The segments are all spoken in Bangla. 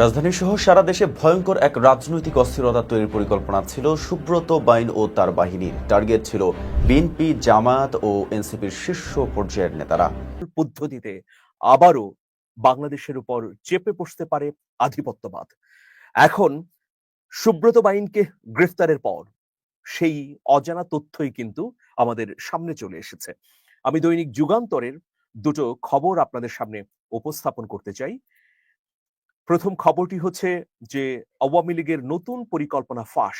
রাজধানী সহ সারা দেশে ভয়ঙ্কর এক রাজনৈতিক অস্থিরতা তৈরির পরিকল্পনা ছিল সুব্রত বাইন ও তার বাহিনীর। টার্গেট ছিল বিএনপি, জামায়াত ও এনসিপির শীর্ষ পর্যায়ের নেতারা। পদ্ধতিতে আবারও বাংলাদেশের উপর চেপে বসতে পারে আধিপত্যবাদ। এখন সুব্রত বাইনকে গ্রেফতারের পর সেই অজানা তথ্যই কিন্তু আমাদের সামনে চলে এসেছে। আমি দৈনিক যুগান্তরের দুটো খবর আপনাদের সামনে উপস্থাপন করতে চাই। প্রথম খবরটি হচ্ছে যে, আওয়ামী লীগের নতুন পরিকল্পনা ফাঁস।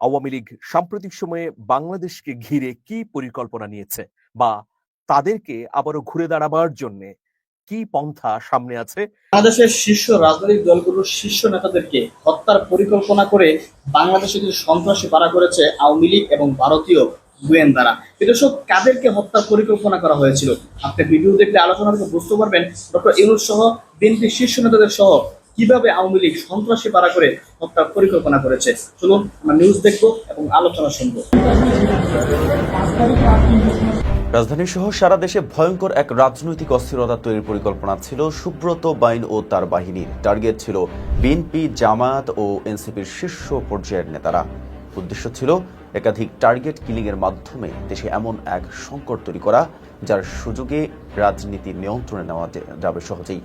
আওয়ামী লীগ সাম্প্রতিক সময়ে বাংলাদেশকে ঘিরে কি পরিকল্পনা নিয়েছে বা তাদেরকে আবারও ঘুরে দাঁড়াবার জন্য কি পন্থা সামনে আছে? বাংলাদেশের শীর্ষ রাজনৈতিক দলগুলোর শীর্ষ নেতাদেরকে হত্যার পরিকল্পনা করে বাংলাদেশে সন্ত্রাসী পাড়া করেছে আওয়ামী লীগ এবং ভারতীয় গোয়েন্দারা সব কাদেরকে হত্যার পরিকল্পনা করা হয়েছিল? আপনি ভিডিও দেখলে আলোচনা থেকে বুঝতে পারবেন ডক্টর ইউনুস সহ বিএনপি শীর্ষ নেতাদের সহ কীভাবে আওয়ামী লীগ সন্ত্রাসী পাড়া করে হত্যার পরিকল্পনা করেছে। চলুন, আমরা নিউজ দেখব এবং আলোচনা শুনব। রাজধানী সহ সারা দেশে ভয়ঙ্কর এক রাজনৈতিক অস্থিরতা তৈরির পরিকল্পনা ছিল সুব্রত বাইন ও তার বাহিনীর। টার্গেট ছিল বিএনপি, জামায়াত ও এনসিপির শীর্ষ পর্যায়ের নেতারা। উদ্দেশ্য ছিল একাধিক টার্গেট কিলিংয়ের মাধ্যমে দেশে এমন এক সংকট তৈরি করা, যার সুযোগে রাজনীতি নিয়ন্ত্রণে নেওয়া যাবে সহজেই।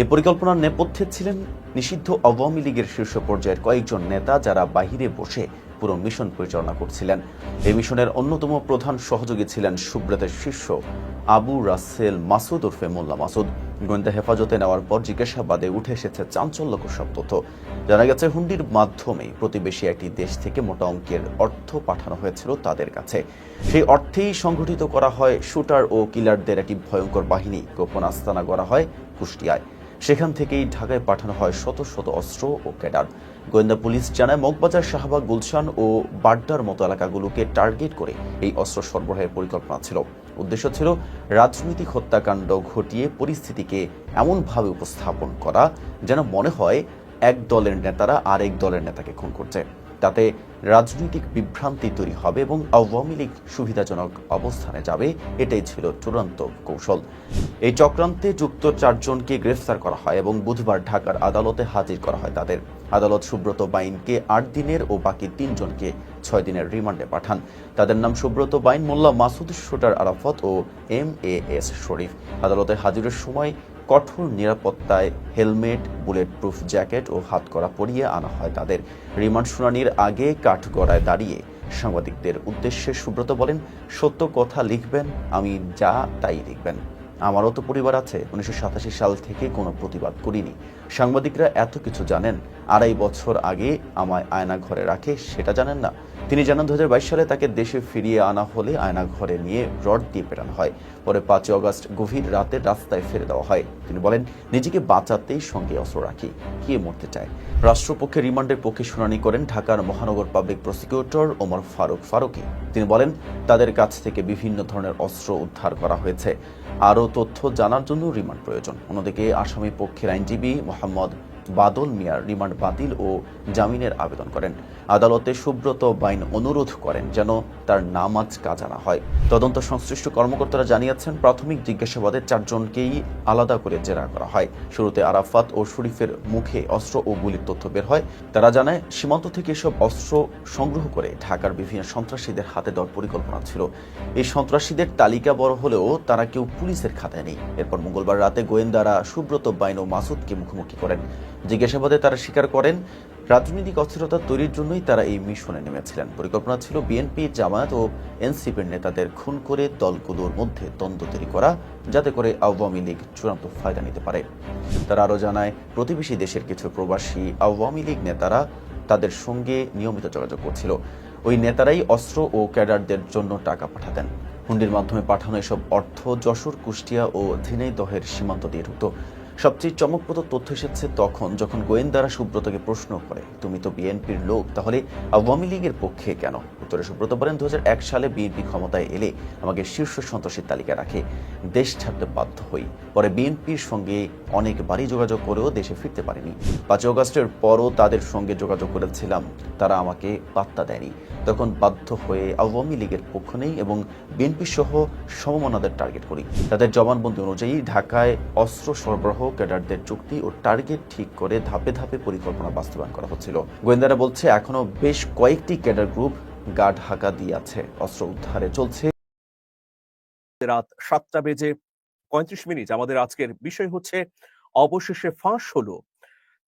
এই পরিকল্পনার নেপথ্যে ছিলেন নিষিদ্ধ আওয়ামী লীগের শীর্ষ পর্যায়ের কয়েকজন নেতা যারা বাহিরে বসে পুরো মিশন পরিচালনা করছিলেন। এই মিশনের অন্যতম প্রধান সহযোগী ছিলেন সুব্রতের শিষ্য আবু রাসেল মাসুদ ওরফে মোল্লা মাসুদ। গোয়েন্দা হেফাজতে নেওয়ার পর জিজ্ঞাসাবাদে উঠে এসেছে চাঞ্চল্যকর সব তথ্য। জানা গেছে, হুন্ডির মাধ্যমে প্রতিবেশী একটি দেশ থেকে মোটা অঙ্কের অর্থ পাঠানো হয়েছিল তাদের কাছে। সেই অর্থেই সংগঠিত করা হয় শুটার ও কিলারদের একটি ভয়ঙ্কর বাহিনী। গোপন আস্তানা করা হয় কুষ্টিয়ায়। সেখান থেকেই ঢাকায় পাঠানো হয় শত শত অস্ত্র ও ক্যাডার। গোয়েন্দা পুলিশ জানায়, মগবাজার শাহবাগ, গুলশান ও বাড্ডার মতো এলাকাগুলোকে টার্গেট করে এই অস্ত্র সরবরাহের পরিকল্পনা ছিল। উদ্দেশ্য ছিল রাজনৈতিক হত্যাকাণ্ড ঘটিয়ে পরিস্থিতিকে এমনভাবে উপস্থাপন করা যেন মনে হয় এক দলের নেতারা আরেক দলের নেতাকে খুন করছে। তাতে রাজনৈতিক বিভ্রান্তি তৈরি হবে এবং আওয়ামী লীগ সুবিধাজনক অবস্থানে যাবে, এটাই ছিল চূড়ান্ত কৌশল। এই চক্রান্তে যুক্ত চারজনকে গ্রেফতার করা হয় এবং বুধবার ঢাকার আদালতে হাজির করা হয় তাদের। আদালত সুব্রত বাইনকে আট দিনের ও বাকি তিনজনকে ছয় দিনের রিমান্ডে পাঠান। তাদের নাম সুব্রত বাইন, মোল্লা মাসুদ শুটার আরাফত ও এম এ এস শরীফ। আদালতে হাজিরের সময় কঠোর নিরাপত্তায় হেলমেট বুলেট প্রুফ জ্যাকেট ও হাতকড়া পরিয়ে আনা হয় তাদের। রিমান্ড শুনানির আগে কাঠগড়ায় দাঁড়িয়ে সাংবাদিকদের উদ্দেশ্যে সুব্রত বলেন, সত্য কথা লিখবেন, আমি যা তাই লিখবেন আমারও তো পরিবার আছে, উনিশশো সাতাশি সাল থেকে কোনো প্রতিবাদ করিনি। সাংবাদিকরা এত কিছু জানেন আড়াই বছর আগে আমায় আয়না ঘরে রাখে, সেটা জানেন না। তিনি জানান দু সালে তাকে দেশে ফিরিয়ে আনা হলে আয়না ঘরে নিয়ে রড দিয়ে পেটানো হয়। পরে পাঁচই অগস্ট গভীর রাতে রাস্তায় ফেলে দেওয়া হয়। তিনি বলেন, নিজেকে বাঁচাতেই সঙ্গে অস্ত্র রাখি। কে মরতে চায়? রাষ্ট্রপক্ষে রিমান্ডের পক্ষে শুনানি করেন ঢাকার মহানগর পাবলিক প্রসিকিউটর ওমর ফারুক ফারুকি। তিনি বলেন, তাদের কাছ থেকে বিভিন্ন ধরনের অস্ত্র উদ্ধার করা হয়েছে। আরও তথ্য জানার জন্য রিমান্ড প্রয়োজন। অন্যদিকে আসামি পক্ষের আইনজীবী মোহাম্মদ বাদল মিয়ার রিমান্ড বাতিল ও জামিনের আবেদন করেন। আদালতে সুব্রত বাইন অনুরোধ করেন যেন তার নাম আজ কাজ আনা হয়। তদন্ত সংশ্লিষ্ট কর্মকর্তারা জানিয়েছেন, প্রাথমিক জিজ্ঞাসাবাদে চারজনকেই আলাদা করে জেরা করা হয়। শুরুতে আরাফাত ও শরীফের মুখে অস্ত্র ও গুলির তথ্য বের হয়। তারা জানায়, সীমান্ত থেকে এসব অস্ত্র সংগ্রহ করে ঢাকার বিভিন্ন সন্ত্রাসীদের হাতে দেওয়ার পরিকল্পনা ছিল। এই সন্ত্রাসীদের তালিকা বড় হলেও তারা কেউ পুলিশের খাতায় নেই। এরপর মঙ্গলবার রাতে গোয়েন্দারা সুব্রত বাইন ও মাসুদকে মুখোমুখি করেন। জিজ্ঞাসাবাদে তারা স্বীকার করেন রাজনৈতিক অস্থিরতা তৈরির জন্যই তারা এই মিশনে নেমেছিলেন। পরিকল্পনা ছিল বিএনপি, জামায়াত ও এনসিপির নেতাদের খুন করে দলগুলোর মধ্যে দ্বন্দ্ব তৈরি করা, যাতে করে আওয়ামী লীগ চূড়ান্ত ফায়দা নিতে পারে। তারা আরও জানায়, প্রতিবেশী দেশের কিছু প্রবাসী আওয়ামী লীগ নেতারা তাদের সঙ্গে নিয়মিত যোগাযোগ করছিল। ওই নেতারাই অস্ত্র ও ক্যাডারদের জন্য টাকা পাঠাতেন। হুন্ডির মাধ্যমে পাঠানো এসব অর্থ যশোর, কুষ্টিয়া ও ঝিনাইদহের সীমান্ত দিয়ে ঢুকত। সবচেয়ে চমকপ্রদ তথ্য এসেছে তখন যখন গোয়েন্দারা সুব্রতকে প্রশ্ন করে, তুমি তো বিএনপির লোক, তাহলে আওয়ামী লীগের পক্ষে কেন? উত্তরে সুব্রত বলেন দু হাজার এক সালে বিএনপি ক্ষমতায় এলে আমাকে শীর্ষ সন্ত্রাসীর তালিকা রাখে, দেশ ছাড়তে বাধ্য হই। পরে বিএনপির সঙ্গে অনেকবারই যোগাযোগ করেও দেশে ফিরতে পারিনি। পাঁচই অগস্টের পরও তাদের সঙ্গে যোগাযোগ করেছিলাম, তারা আমাকে পাত্তা দেয়নি। তখন বাধ্য হয়ে আওয়ামী লীগের পক্ষ নেই এবং বিএনপি সহ সমমনাদের টার্গেট করি। তাদের জবানবন্দি অনুযায়ী ঢাকায় অস্ত্র সরবরাহ ক্যাডারদের চুক্তি ও টার্গেট ঠিক করে ধাপে ধাপে পরিকল্পনা বাস্তবায়ন করা হচ্ছিল। গোয়েন্দারা বলছে এখনও বেশ কয়েকটি ক্যাডার গ্রুপ গা ঢাকা দিয়ে আছে। অস্ত্র উদ্ধারে চলছে। রাত সাতটা বেজে পঁয়ত্রিশ মিনিট। আমাদের আজকের বিষয় হচ্ছে, অবশেষে ফাঁস হলো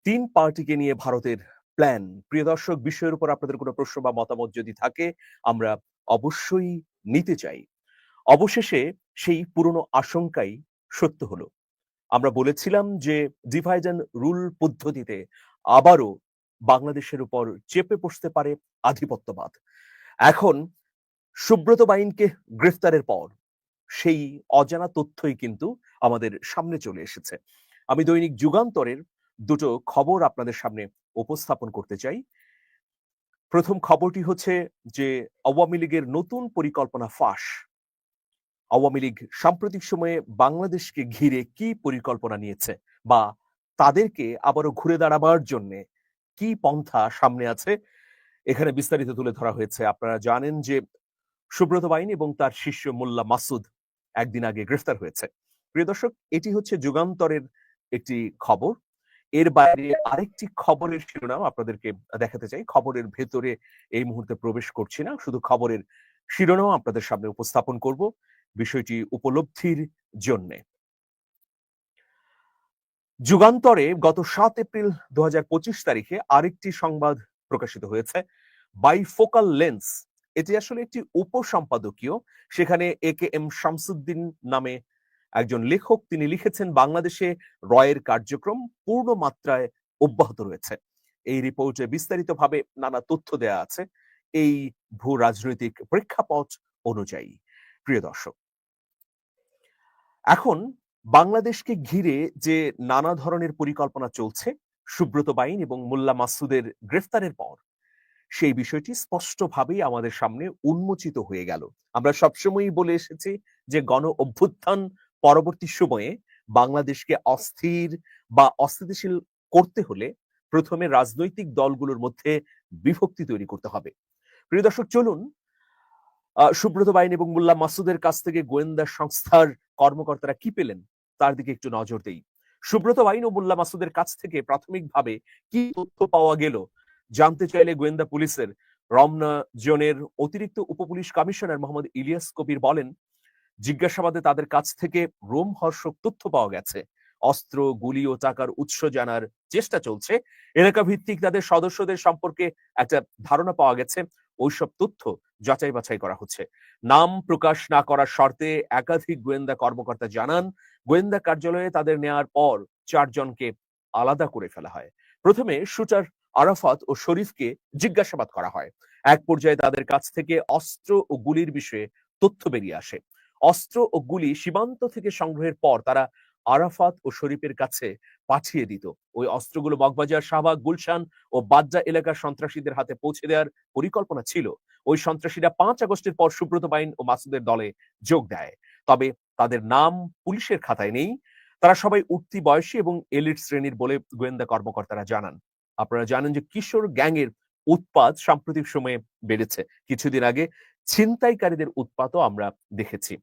তিন পার্টিকে নিয়ে ভারতের প্ল্যান। প্রিয় দর্শক, বিষয়ের উপর আপনাদের কোনো প্রশ্ন বা মতামত যদি থাকে, আমরা অবশ্যই নিতে চাই। অবশেষে সেই পুরনো আশঙ্কাই সত্য হলো। আমরা বলেছিলাম যে ডিভাইড রুল পদ্ধতিতে আবারও বাংলাদেশের উপর চেপে বসতে পারে আধিপত্যবাদ। এখন সুব্রত বাইনকে গ্রেফতারের পর সেই অজানা তথ্যই কিন্তু আমাদের সামনে চলে এসেছে। আমি দৈনিক যুগান্তরের দুটো খবর আপনাদের সামনে উপস্থাপন করতে চাই। প্রথম খবরটি হচ্ছে যে, আওয়ামী লীগের নতুন পরিকল্পনা ফাঁস আওয়ামী লীগ সাম্প্রতিক সময়ে বাংলাদেশকে ঘিরে কি পরিকল্পনা নিয়েছে? বা তাদেরকে আবারও ঘুরে দাঁড়াবার জন্য কি পন্থা সামনে আছে? এখানে বিস্তারিত তুলে ধরা হয়েছে। আপনারা জানেন যে সুব্রত বাইন এবং তার শিষ্য মোল্লা মাসুদ একদিন আগে গ্রেফতার হয়েছে। প্রিয় দর্শক, এটি হচ্ছে যুগান্তরের একটি খবর। এর বাইরে আরেকটি খবরের শিরোনাম আপনাদেরকে দেখাতে চাই। খবরের ভেতরে এই মুহূর্তে প্রবেশ করছি না। শুধু খবরের শিরোনাম আপনাদের সামনে উপস্থাপন করব। বিষয়টি উপলব্ধির জন্য। যুগান্তরে গত সাত এপ্রিল দু তারিখে আরেকটি সংবাদ প্রকাশিত হয়েছে, বাইফোকাল লেন্স। এটি আসলে একটি উপসম্পাদকীয়। সেখানে এ কে এম শামসুদ্দিন নামে একজন লেখক, তিনি লিখেছেন, বাংলাদেশে রয়ের কার্যক্রম পূর্ণ মাত্রায় অব্যাহত রয়েছে। এই রিপোর্টে বিস্তারিতভাবে নানা তথ্য দেয়া আছে এই ভূ রাজনৈতিক প্রেক্ষাপট অনুযায়ী। প্রিয় দর্শক, এখন বাংলাদেশকে ঘিরে যে নানা ধরনের পরিকল্পনা চলছে, সুব্রত বাইন এবং মোল্লা মাসুদের গ্রেফতারের পর, সেই বিষয়টি স্পষ্টভাবেই আমাদের সামনে উন্মোচিত হয়ে গেল। আমরা সবসময়ই বলে এসেছি যে গণ অভ্যুত্থান পরবর্তী সময়ে বাংলাদেশকে অস্থির বা অস্থিতিশীল করতে হলে প্রথমে রাজনৈতিক দলগুলোর মধ্যে বিভক্তি তৈরি করতে হবে। প্রিয় দর্শক, চলুন সুব্রত বাইন এবং মোল্লা মাসুদের কাছ থেকে গোয়েন্দা সংস্থার কর্মকর্তারা কি পেলেন, তার দিকে একটু নজর দেই। সুব্রত বাইন ও মোল্লা মাসুদের কাছ থেকে প্রাথমিকভাবে কি তথ্য পাওয়া গেল, জানতে চাইলে গোয়েন্দা পুলিশের রমনা জোনের অতিরিক্ত উপপুলিশ কমিশনার মোহাম্মদ ইলিয়াস কবির বলেন, জিজ্ঞাসাবাদে তাদের কাছ থেকে রোমহর্ষক তথ্য পাওয়া গেছে। অস্ত্র, গুলি ও টাকার উৎস জানার চেষ্টা চলছে। এলাকা ভিত্তিক তাদের সদস্যদের সম্পর্কে একটা ধারণা পাওয়া গেছে। ওইসব তথ্য যাচাই বাছাই করা হচ্ছে। নাম প্রকাশ না করার শর্তে একাধিক গোয়েন্দা কর্মকর্তা জানান, গোয়েন্দা কার্যালয়ে তাদের নেয়ার পর চারজনকে আলাদা করে ফেলা হয়। প্রথমে শুটার আরাফাত ও শরীফকে জিজ্ঞাসাবাদ করা হয়। এক পর্যায়ে তাদের কাছ থেকে অস্ত্র ও গুলির বিষয়ে তথ্য বেরিয়ে আসে। অস্ত্র ও গুলি সীমান্ত থেকে সংগ্রহের পর তারা আরাফাত ও শরীফের কাছে পাঠিয়ে দিত। ওই অস্ত্রগুলো মগবাজার শাহবাগ, গুলশান ও বাজ্জা এলাকার সন্ত্রাসীদের হাতে পৌঁছে দেওয়ার পরিকল্পনা ছিল। ওই সন্ত্রাসীরা পাঁচ আগস্টের পর সুব্রত বাইন ও মাসুদের দলে যোগ দেয়। তবে তাদের নাম পুলিশের খাতায় নেই। তারা সবাই উঠতি বয়সী এবং এলিট শ্রেণির বলে গোয়েন্দা কর্মকর্তারা জানান। আপনারা জানেন যে কিশোর গ্যাংয়ের উৎপাত সাম্প্রতিক সময়ে বেড়েছে। কিছুদিন আগে ছিনতাইকারীদের উৎপাতও আমরা দেখেছি।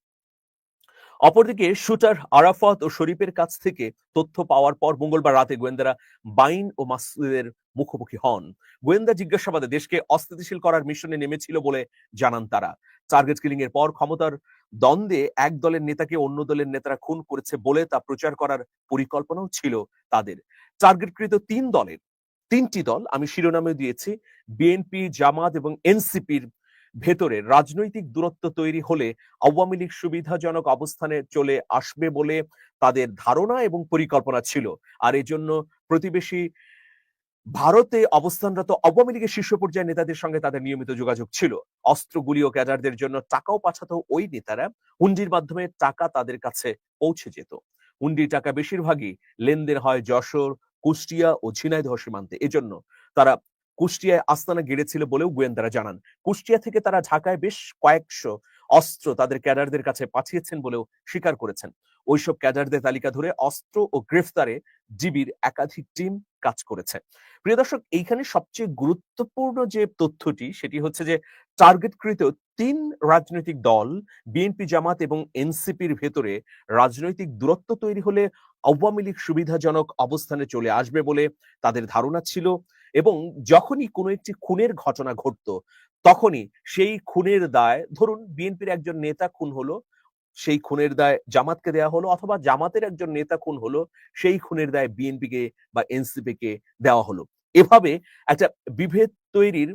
অপরদিকে শুটার আরাফাত ও শরীফের কাছ থেকে তথ্য পাওয়ার পর মঙ্গলবার রাতে গোয়েন্দারা বাইন ও মাসুদের মুখোমুখি হন। গোয়েন্দা জিজ্ঞাসাবাদে দেশকে অস্থিতিশীল করার মিশনে নেমেছিল বলে জানান তারা। টার্গেট কিলিং এর পর ক্ষমতার দ্বন্দ্বে এক দলের নেতাকে অন্য দলের নেতারা খুন করেছে বলে তা প্রচার করার পরিকল্পনাও ছিল তাদের। টার্গেটকৃত তিন দলের, তিনটি দল আমি শিরোনামে দিয়েছি, বিএনপি, জামাত এবং এনসিপির ভেতরে রাজনৈতিক দূরত্ব তৈরি হলে আওয়ামী লীগ সুবিধাজনক অবস্থানে চলে আসবে বলে তাদের ধারণা এবং পরিকল্পনা ছিল। আর এজন্য প্রতিবেশী ভারতে অবস্থানরত আওয়ামী লীগের শীর্ষ পর্যায়ের নেতাদের সঙ্গে তাদের নিয়মিত যোগাযোগ ছিল। অস্ত্রগুলি ও ক্যাডারদের জন্য টাকাও পাঠাতো ওই নেতারা। হুন্ডির মাধ্যমে টাকা তাদের কাছে পৌঁছে যেত। হুন্ডির টাকা বেশিরভাগই লেনদেন হয় যশোর, কুষ্টিয়া ও ঝিনাইদহ সীমান্তে। এজন্য তারা কুষ্টিয়ায় আস্তানা গেড়েছিল বলেও গোয়েন্দারা জানান। কুষ্টিয়া থেকে তারা ঢাকায় বেশ কয়েকশো অস্ত্র তাদের ক্যাডারদের কাছে পাঠিয়েছেন বলেও স্বীকার করেছেন। ওইসব ক্যাডারদের তালিকা ধরে অস্ত্র ও গ্রেফতারে জিবির একাধিক টিম কাজ করেছে। প্রিয় দর্শক, এইখানে সবচেয়ে গুরুত্বপূর্ণ যে তথ্যটি, সেটি হচ্ছে যে টার্গেটকৃত তিন রাজনৈতিক দল, বিএনপি জামাত এবং এনসিপির ভেতরে রাজনৈতিক দূরত্ব তৈরি হলে আওয়ামী লীগ সুবিধাজনক অবস্থানে চলে আসবে বলে তাদের ধারণা ছিল। এবং যখনই কোনো একটি খুনের ঘটনা ঘটতো, তখনই সেই খুনের দায়, ধরুন বিএনপির একজন নেতা খুন হলো, সেই খুনের দায় জামাতকে দেয়া হলো অথবা জামাতের একজন নেতা খুন হলো, সেই খুনের দায় বিএনপিকে বা এনসিপি কে দেওয়া হলো। এভাবে একটা বিভেদ তৈরির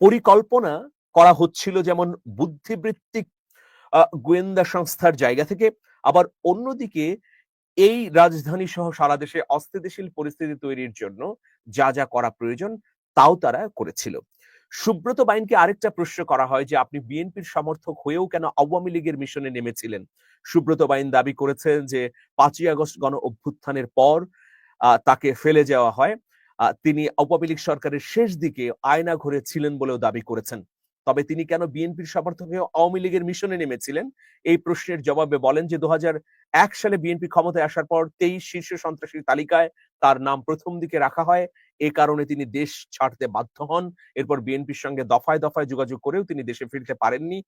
পরিকল্পনা করা হচ্ছিল যেমন বুদ্ধিবৃত্তিক গোয়েন্দা সংস্থার জায়গা থেকে। আবার অন্যদিকে এই রাজধানী সহ সারা দেশে অস্থিতিশীল পরিস্থিতি তৈরির জন্য যা যা করা প্রয়োজন, তাও তারা করেছিল। সুব্রত বাইনকে আরেকটা প্রশ্ন করা হয় যে, আপনি বিএনপির সমর্থক হয়েও কেন আওয়ামী লীগের মিশনে নেমেছিলেন? সুব্রত বাইন দাবি করেছেন যে, পাঁচই আগস্ট গণ অভ্যুত্থানের পর তাকে ফেলে যাওয়া হয়। তিনি আওয়ামী লীগ সরকারের শেষ দিকে আয়না ঘরে ছিলেন বলেও দাবি করেছেন। তবে তিনি কেন বিএনপির সমর্থক হয়ে আওয়ামী লীগের মিশনে নেমেছিলেন? এই প্রশ্নের জবাবে বলেন যে দু সালে বিএনপি ক্ষমতায় আসার পর তেইশ শীর্ষ সন্ত্রাসীর তালিকায় তার নাম প্রথম দিকে রাখা হয়। এ কারণে তিনি দেশ ছাড়তে বাধ্য হন। এরপর বিএনপির সঙ্গে দফায় দফায় যোগাযোগ করেও তিনি দেশে ফিরতে পারেননি।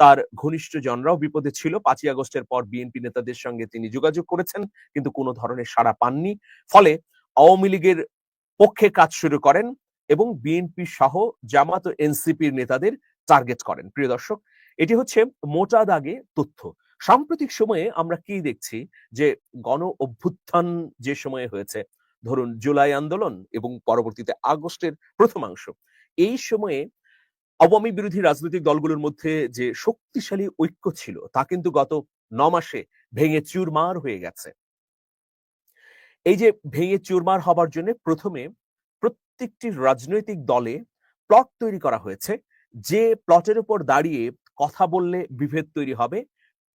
তার ঘনিষ্ঠ জনরাও বিপদে ছিল। পাঁচই আগস্টের পর বিএনপি নেতাদের সঙ্গে তিনি যোগাযোগ করেছেন, কিন্তু কোনো ধরনের সাড়া পাননি। ফলে আওয়ামী লীগের পক্ষে কাজ শুরু করেন এবং বিএনপি সহ জামাত ও এনসিপির নেতাদের টার্গেট করেন। প্রিয় দর্শক, এটি হচ্ছে মোটা দাগে তথ্য। সাম্প্রতিক সময়ে আমরা কি দেখছি যে গণ অভ্যুত্থান যে সময়ে হয়েছে, ধরুন জুলাই আন্দোলন এবং পরবর্তীতে আগস্টের প্রথমাংশ এই সময়ে আওয়ামী বিরোধী রাজনৈতিক দলগুলোর মধ্যে যে শক্তিশালী ঐক্য ছিল, তা কিন্তু গত ন মাসে ভেঙে চুরমার হয়ে গেছে। এই যে ভেঙে চুরমার হবার জন্য প্রথমে প্রত্যেকটি রাজনৈতিক দলে প্লট তৈরি করা হয়েছে। যে প্লটের উপর দাঁড়িয়ে কথা বললে বিভেদ তৈরি হবে,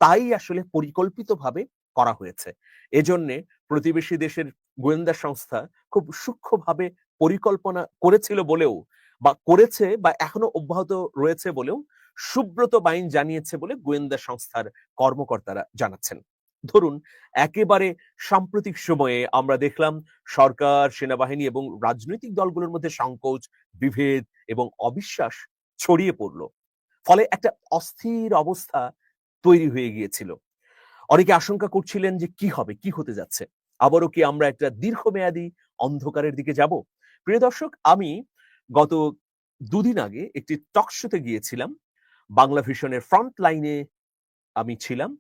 তাই আসলে পরিকল্পিতভাবে করা হয়েছে। এজন্যে প্রতিবেশী দেশের গোয়েন্দা সংস্থা খুব সূক্ষ্মভাবে পরিকল্পনা করেছিল বলেও বা করেছে বা এখনও অব্যাহত রয়েছে বলেও সুব্রত বাইন জানিয়েছে বলে গোয়েন্দা সংস্থার কর্মকর্তারা জানাচ্ছেন। ধরুন, একেবারে সাম্প্রতিক সময়ে আমরা দেখলাম সরকার, সেনাবাহিনী এবং রাজনৈতিক দলগুলোর মধ্যে সংকোচ, বিভেদ এবং অবিশ্বাস ছড়িয়ে পড়ল। ফলে একটা অস্থির অবস্থা তৈরি হয়ে গিয়েছিল। অনেকে আশঙ্কা করছিলেন যে কি হবে, কি হতে যাচ্ছে? আবারও কি আমরা একটা দীর্ঘমেয়াদী অন্ধকারের দিকে যাব? প্রিয় দর্শক, আমি গত দুদিন আগে একটি টকশোতে গিয়েছিলাম। বাংলা ভিশনের ফ্রন্ট লাইনে আমি ছিলাম।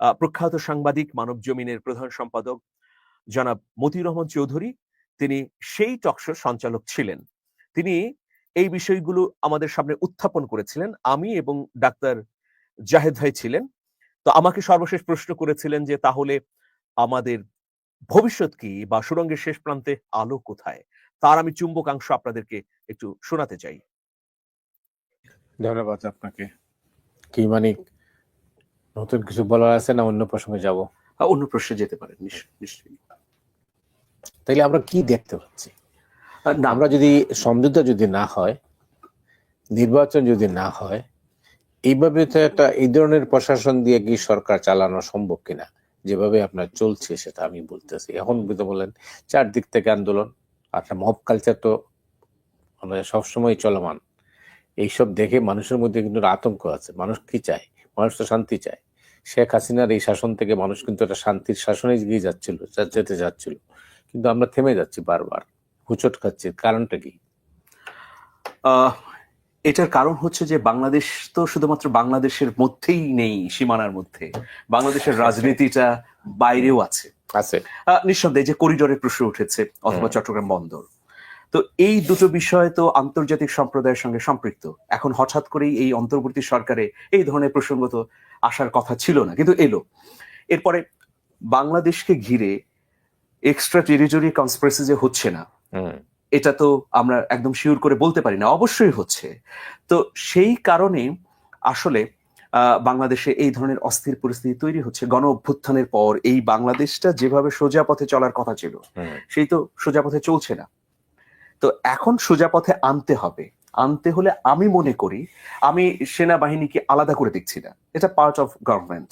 প্রখ্যাত সাংবাদিক মানব জমিনের প্রধান সম্পাদক জনাব মতিউর রহমান চৌধুরী, তিনি সেই টকশোর সঞ্চালক ছিলেন। তিনি এই বিষয়গুলো আমাদের সামনে উত্থাপন করেছিলেন। আমি এবং ডাক্তার জাহেদ ভাই ছিলেন। তো আমাকে সর্বশেষ প্রশ্ন করেছিলেন যে, তাহলে আমাদের ভবিষ্যৎ কি বা সুরঙ্গের শেষ প্রান্তে আলো কোথায়? তার আমি চুম্বকাংশ আপনাদেরকে একটু শোনাতে চাই। ধন্যবাদ আপনাকে। কি মানে নতুন কিছু বলার আছে না অন্য প্রসঙ্গে যাব? অন্য প্রশ্নে যেতে পারেন নিশ্চয়ই। তাইলে আমরা কি দেখতে পাচ্ছি? না। আমরা যদি সমঝোতা যদি না হয় নির্বাচন যদি না হয় এইভাবে তো একটা এই ধরনের প্রশাসন দিয়ে কি সরকার চালানো সম্ভব কিনা? যেভাবে আপনার চলছে সেটা আমি বলতেছি। এখন বুঝতে বললেন চারদিক থেকে আন্দোলন আপনার মব কালচার তো মানে সবসময় চলমান। এইসব দেখে মানুষের মধ্যে কিন্তু আতঙ্ক আছে। মানুষ কি চায়? মানুষ তো শান্তি চায়। শেখ হাসিনার এই শাসন থেকে মানুষ কিন্তু একটা শান্তির শাসনে এগিয়ে যাচ্ছিল যেতে যাচ্ছিল। কিন্তু আমরা থেমে যাচ্ছি বারবার। হুচট খাচ্ছি কারণটা কি? এটার কারণ হচ্ছে যে বাংলাদেশ তো শুধুমাত্র বাংলাদেশের মধ্যেই নেই সীমানার মধ্যে। বাংলাদেশের রাজনীতিটা বাইরেও আছে। আছে। নিঃসন্দেহে যে করিডোরের প্রশ্ন উঠেছে অথবা চট্টগ্রাম বন্দর। তো এই দুটো বিষয় তো আন্তর্জাতিক সম্প্রদায়ের সঙ্গে সম্পৃক্ত। এখন হঠাৎ করেই এই অন্তর্বর্তী সরকারে এই ধরনের প্রসঙ্গ তো আসার কথা ছিল না কিন্তু এলো। এরপরে বাংলাদেশকে ঘিরে এক্সট্রা টেরিটরি কনস্পিরেসি যে হচ্ছে না এটা তো আমরা একদম শিওর করে বলতে পারি না অবশ্যই হচ্ছে। তো সেই কারণে আসলে আহ, বাংলাদেশে এই ধরনের অস্থির পরিস্থিতি তৈরি হচ্ছে। গণ অভ্যুত্থানের পর এই বাংলাদেশটা যেভাবে সোজা পথে চলার কথা ছিল সেই তো সোজা পথে চলছে না। তো এখন সোজা পথে আনতে হবে। আনতে হলে আমি মনে করি আমি সেনাবাহিনীকে আলাদা করে দেখছি না। এটা পার্ট অফ গভর্নমেন্ট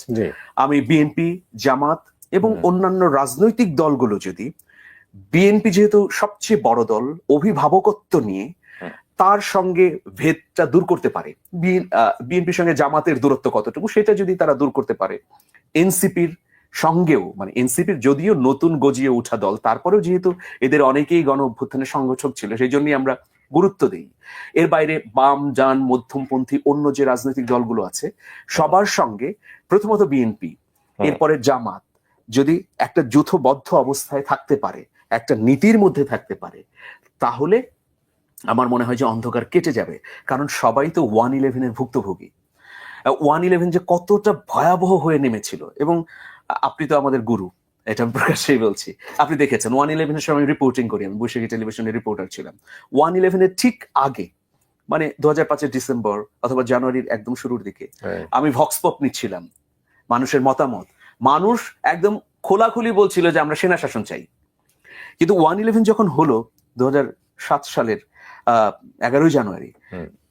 আমি বিএনপি জামাত এবং অন্যান্য রাজনৈতিক দলগুলো যদি বিএনপি যেহেতু সবচেয়ে বড় দল অভিভাবকত্ব নিয়ে তার সঙ্গে ভেদটা দূর করতে পারে। বিএনপির সঙ্গে জামাতের দূরত্ব কতটুকু সেটা যদি তারা দূর করতে পারে এনসিপির সঙ্গেও মানে এনসিপির যদিও নতুন গজিয়ে ওঠা দল তারপরেও যেহেতু এদের অনেকেই গণ অভ্যুত্থানের সংগঠক ছিল সেই জন্যই আমরা গুরুত্ব দিই। এর বাইরে বাম যান মধ্যমপন্থী অন্য যে রাজনৈতিক দলগুলো আছে সবার সঙ্গে প্রথমত বিএনপি এরপরে জামাত। যদি একটা যৌথবদ্ধ অবস্থায় থাকতে পারে একটা নীতির মধ্যে থাকতে পারে তাহলে আমার মনে হয় যে অন্ধকার কেটে যাবে। কারণ সবাই তো ওয়ান ইলেভেনের ভুক্তভোগী। ওয়ান ইলেভেন যে কতটা ভয়াবহ হয়ে নেমেছিল। এবং আপনি তো আমাদের গুরু। এটা প্রকাশ্যেই বলছি। আপনি দেখেছেন ওয়ান ইলেভেনের সময় আমি রিপোর্টিং করি আমি বৈশাখী টেলিভিশনের রিপোর্টার ছিলাম। ওয়ান ইলেভেনের ঠিক আগে মানে দু হাজার পাঁচের ডিসেম্বর অথবা জানুয়ারির একদম শুরুর দিকে হ্যাঁ। আমি ভক্সপপ নিচ্ছিলাম মানুষের মতামত। মানুষ একদম খোলাখুলি বলছিল যে আমরা সেনা শাসন চাই। কিন্তু ওয়ান ইলেভেন যখন হলো দু সাত সালের এগারোই জানুয়ারি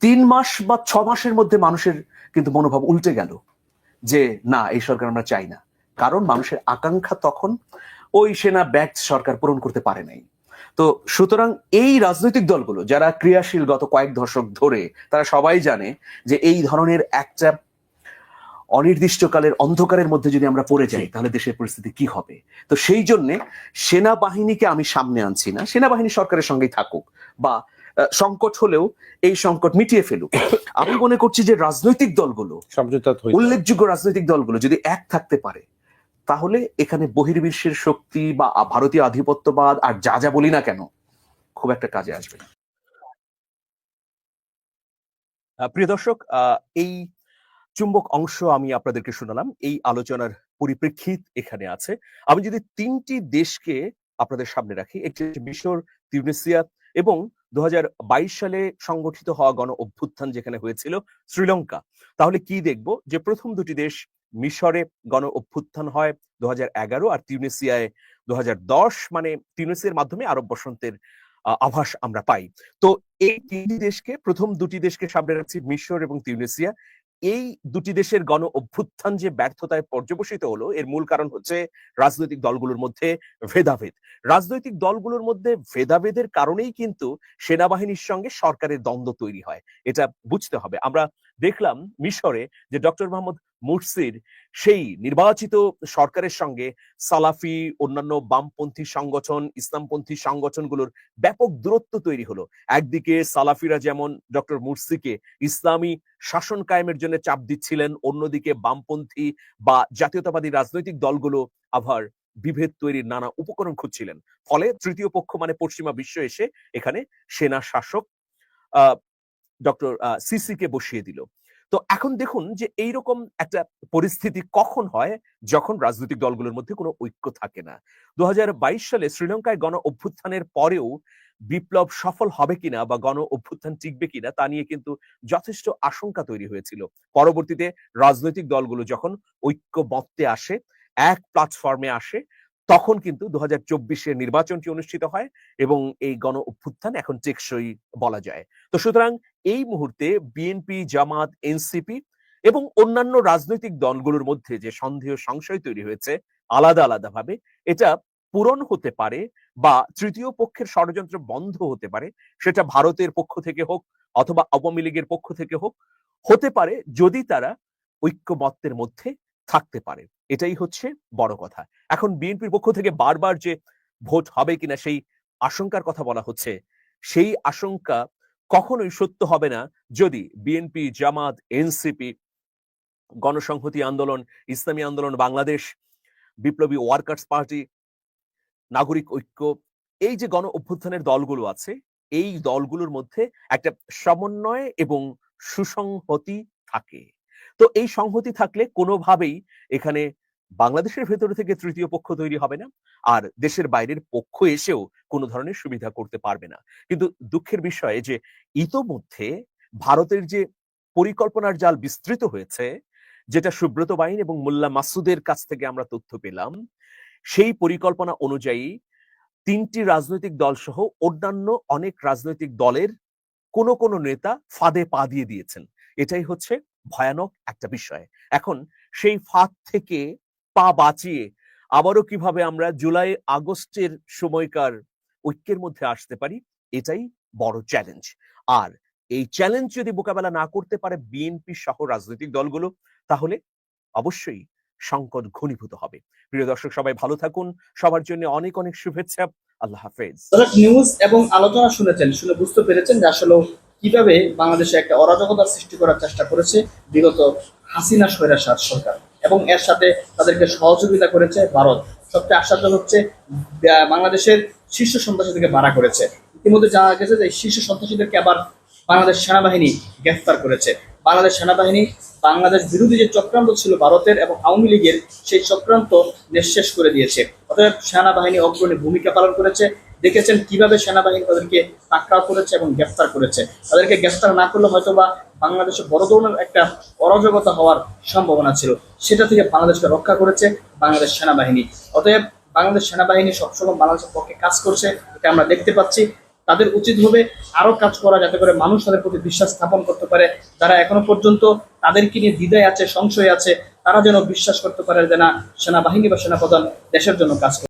তিন মাস বা ছ মাসের মধ্যে মানুষের কিন্তু মনোভাব উল্টে গেল যে না এই সরকার আমরা চাই না। কারণ মানুষের আকাঙ্ক্ষা তখন ওই সেনা ব্যাগ সরকার পূরণ করতে পারে নাই। তো সুতরাং এই রাজনৈতিক দলগুলো যারা ক্রিয়াশীল গত কয়েক দশক ধরে তারা সবাই জানে যে এই ধরনের একটা অনির্দিষ্টকালের অন্ধকারের মধ্যে যদি আমরা পড়ে যাই তাহলে দেশের পরিস্থিতি কি হবে? তো সেই জন্য সেনাবাহিনীকে আমি সামনে আনছি না। সেনাবাহিনী সরকারের সঙ্গেই থাকুক বা সংকট হলেও এই সংকট মিটিয়ে ফেলুক। আমি মনে করছি যে রাজনৈতিক দলগুলো। উল্লেখযোগ্য রাজনৈতিক দলগুলো যদি এক থাকতে পারে তাহলে এখানে বহির্বিশ্বের শক্তি বা ভারতীয় আধিপত্যবাদ আর যা যা বলি না কেন, খুব একটা কাজে আসবে না। প্রিয় দর্শক এই চুম্বক অংশ আমি আপনাদেরকে শোনালাম, এই আলোচনার পরিপ্রেক্ষিত এখানে আছে। আমি যদি তিনটি দেশকে আপনাদের সামনে রাখি, একটি মিশর, তিউনিসিয়া এবং দু হাজার বাইশ সালে সংগঠিত হওয়া গণ অভ্যুত্থান যেখানে হয়েছিল, শ্রীলঙ্কা। তাহলে কি দেখব? যে প্রথম দুটি দেশ মিশরে গণ অভ্যুত্থান হয় দুহাজার এগারো আর তিউনিসিয়ায় দু মানে তিউনিসিয়ার মাধ্যমে আরব বসন্তের আভাস আমরা পাই। তো এই তিনটি দেশকে, প্রথম দুটি দেশকে সামনে রাখছি মিশর এবং তিউনিসিয়া। এই দুটি দেশের গণ অভ্যুত্থান যে ব্যর্থতায় পর্যবসিত হলো, এর মূল কারণ হচ্ছে রাজনৈতিক দলগুলোর মধ্যে ভেদাভেদ। রাজনৈতিক দলগুলোর মধ্যে ভেদাভেদের কারণেই কিন্তু সেনাবাহিনীর সঙ্গে সরকারের দ্বন্দ্ব তৈরি হয়, এটা বুঝতে হবে। আমরা দেখলাম মিশরে যে ডক্টর মোহাম্মদ মুরসির সেই নির্বাচিত সরকারের সঙ্গে সালাফি, অন্যান্য বামপন্থী সংগঠন, ইসলামপন্থী সংগঠনগুলোর ব্যাপক দূরত্ব তৈরি হলো। একদিকে সালাফিরা যেমন ডক্টর মুরসিকে ইসলামী শাসন কায়েমের জন্য চাপ দিচ্ছিলেন, অন্যদিকে বামপন্থী বা জাতীয়তাবাদী রাজনৈতিক দলগুলো আবার বিভেদ তৈরির নানা উপকরণ খুঁজছিলেন। ফলে তৃতীয় পক্ষ মানে পশ্চিমা বিশ্ব এসে এখানে সেনা শাসক ডক্টর সিসিকে বসিয়ে দিল। তো এখন দেখুন যে এইরকম একটা পরিস্থিতি কখন হয় যখন রাজনৈতিক দলগুলোর মধ্যে কোনো ঐক্য থাকে না। দু হাজার বাইশ সালে শ্রীলঙ্কায় গণ অভ্যুত্থানের পরেও বিপ্লব সফল হবে কিনা বা গণ অভ্যুত্থান টিকবে কিনা তা নিয়ে কিন্তু যথেষ্ট আশঙ্কা তৈরি হয়েছিল। পরবর্তীতে রাজনৈতিক দলগুলো যখন ঐক্যবদ্ধে আসে, এক প্ল্যাটফর্মে আসে তখন কিন্তু দু হাজার চব্বিশের নির্বাচনটি অনুষ্ঠিত হয় এবং এই গণ অভ্যুত্থান এখন টেকসই বলা যায়। তো সুতরাং এই মুহূর্তে বিএনপি, জামাত, এনসিপি এবং অন্যান্য রাজনৈতিক দলগুলোর মধ্যে যে সন্দেহ, সংশয় তৈরি হয়েছে আলাদা আলাদা ভাবে এটা পূরণ হতে পারে বা তৃতীয় পক্ষের ষড়যন্ত্র বন্ধ হতে পারে, সেটা ভারতের পক্ষ থেকে হোক অথবা আওয়ামী লীগের পক্ষ থেকে হোক, হতে পারে যদি তারা ঐক্যমত্যের মধ্যে থাকতে পারে। এটাই হচ্ছে বড় কথা। এখন বিএনপির পক্ষ থেকে বারবার যে ভোট হবে কিনা সেই আশঙ্কার কথা বলা হচ্ছে, সেই আশঙ্কা কখনোই সত্য হবে না যদি বিএনপি, জামাত, এনসিপি, গণসংহতি আন্দোলন, ইসলামী আন্দোলন, বাংলাদেশ, বিপ্লবী ওয়ার্কার্স পার্টি, নাগরিক ঐক্য, এই যে গণ অভ্যুত্থানের দলগুলো আছে, এই দলগুলোর মধ্যে একটা সমন্বয় এবং সুসংহতি থাকে। তো এই সংহতি থাকলে কোনোভাবেই এখানে বাংলাদেশের ভেতরে থেকে তৃতীয় পক্ষ তৈরি হবে না। আর দেশের বাইরের পক্ষ এসেও কোনো ধরনের সুবিধা করতে পারবে না। কিন্তু দুঃখের বিষয় যে, ইতোমধ্যে ভারতের যে পরিকল্পনার জাল বিস্তৃত হয়েছে, যেটা সুব্রত বাইন এবং মোল্লা মাসুদের কাছ থেকে আমরা তথ্য পেলাম, সেই পরিকল্পনা অনুযায়ী তিনটি রাজনৈতিক দল সহ অন্যান্য অনেক রাজনৈতিক দলের কোন কোন নেতা ফাঁদে পা দিয়ে দিয়েছেন। এটাই হচ্ছে ভয়ানক একটা বিষয়। এখন সেই ফাঁদ থেকে পা বাঁচিয়ে আবারও কীভাবে আমরা জুলাই আগস্টের সময়কার ঐক্যের মধ্যে আসতে পারি, এটাই বড় চ্যালেঞ্জ আর এই চ্যালেঞ্জ যদি মোকাবেলা না করতে পারে বিএনপি সহ রাজনৈতিক দলগুলো, তাহলে অবশ্যই সংকট ঘনীভূত হবে। প্রিয় দর্শক, সবাই ভালো থাকুন। সবার জন্য অনেক অনেক শুভেচ্ছা। আল্লাহ হাফেজ। নিউজ এবং আলোচনা শুনেছেন, শুনে বুঝতে পেরেছেন যে আসলে কীভাবে বাংলাদেশে একটা অরাজকতার সৃষ্টি করার চেষ্টা করেছে বিগত হাসিনা স্বৈরাচার সরকার? এবং এর সাথে তাদেরকে সহযোগিতা করেছে ভারত। সবচেয়ে আশ্চর্য হচ্ছে বাংলাদেশের শীর্ষ সন্ত্রাসীদেরকে বাড়া করেছে। ইতিমধ্যে জানা গেছে যে শীর্ষ সন্ত্রাসীদেরকে আবার বাংলাদেশ সেনাবাহিনী গ্রেফতার করেছে। বাংলাদেশ সেনাবাহিনী বাংলাদেশ বিরোধী যে চক্রান্ত ছিল ভারতের এবং আওয়ামী লীগের, সেই চক্রান্ত নিঃশেষ করে দিয়েছে। অতএব সেনাবাহিনী অগ্রণী ভূমিকা পালন করেছে। দেখেছেন কীভাবে সেনাবাহিনী তাদেরকে পাকড়াও করেছে এবং গ্রেফতার করেছে। তাদেরকে গ্রেফতার না করলে হয়তো বা বাংলাদেশে বড় ধরনের একটা অরাজকতা হওয়ার সম্ভাবনা ছিল। সেটা থেকে বাংলাদেশকে রক্ষা করেছে বাংলাদেশ সেনাবাহিনী। অতএব বাংলাদেশ সেনাবাহিনী সবসময় বাংলাদেশের পক্ষে কাজ করছে, এটা আমরা দেখতে পাচ্ছি। তাদের উচিত হবে আরও কাজ করা যাতে করে মানুষ তাদের প্রতি বিশ্বাস স্থাপন করতে পারে। যারা এখনও পর্যন্ত তাদেরকে নিয়ে দ্বিধায় আছে, সংশয় আছে, তারা যেন বিশ্বাস করতে পারে যে না, সেনাবাহিনী বা সেনাপ্রধান দেশের জন্য কাজ করে